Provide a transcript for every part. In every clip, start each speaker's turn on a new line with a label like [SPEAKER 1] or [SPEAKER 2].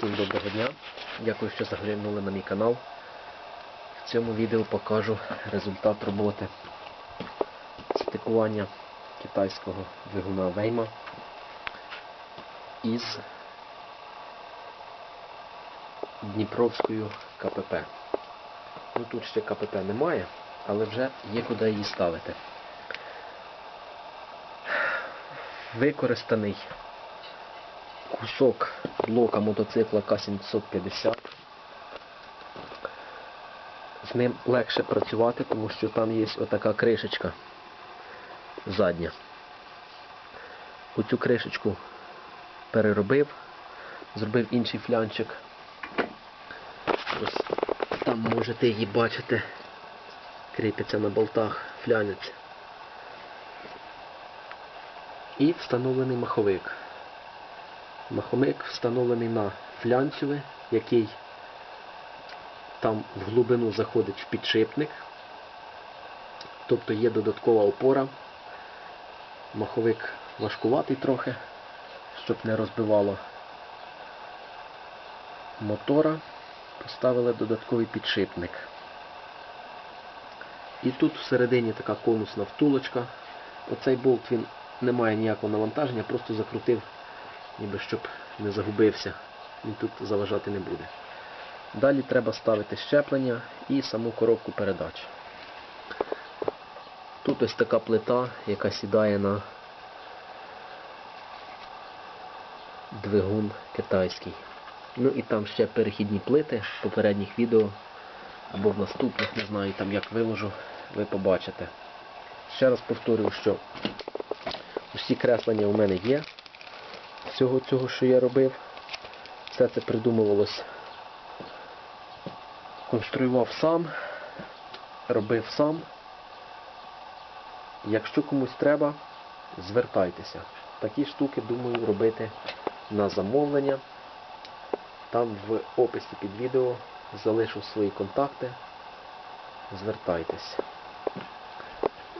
[SPEAKER 1] Всім доброго дня. Дякую, що заглянули на мій канал. В цьому відео покажу результат роботи стикування китайського двигуна Вейма із Дніпровською КПП. Ну тут ще КПП немає, але вже є куди її ставити. Використаний кусок блока мотоцикла К750. З ним легше працювати, тому що там є отака кришечка задня. Оцю кришечку переробив, зробив інший флянчик. Ось там можете її бачити, кріпиться на болтах флянець. І встановлений маховик. Маховик встановлений на флянцевий, який там в глибину заходить в підшипник. Тобто є додаткова опора. Маховик важкуватий трохи, щоб не розбивало мотора. Поставили додатковий підшипник. І тут всередині така конусна втулочка. Оцей болт він не має ніякого навантаження, просто закрутив, ніби щоб не загубився. Він тут заважати не буде. Далі треба ставити щеплення і саму коробку передач. Тут ось така плита, яка сідає на двигун китайський. Ну і там ще перехідні плити в попередніх відео або в наступних, не знаю там як виложу, ви побачите. Ще раз повторюю, що усі креслення у мене є. Всього цього, що я робив. Все це придумувалось, конструював сам, робив сам. Якщо комусь треба, звертайтеся. Такі штуки, думаю, робити на замовлення. Там в описі під відео залишу свої контакти. Звертайтесь.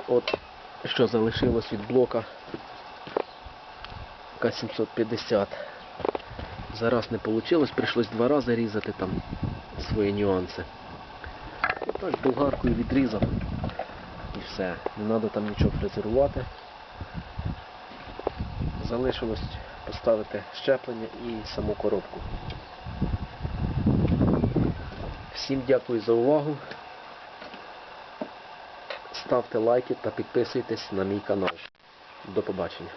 [SPEAKER 1] От що залишилось від блока К750. Зараз не вийшло, прийшлось два рази різати там свої нюанси. Так, болгаркою відрізав і все. Не треба там нічого фрезерувати. Залишилось поставити щеплення і саму коробку. Всім дякую за увагу. Ставте лайки та підписуйтесь на мій канал. До побачення.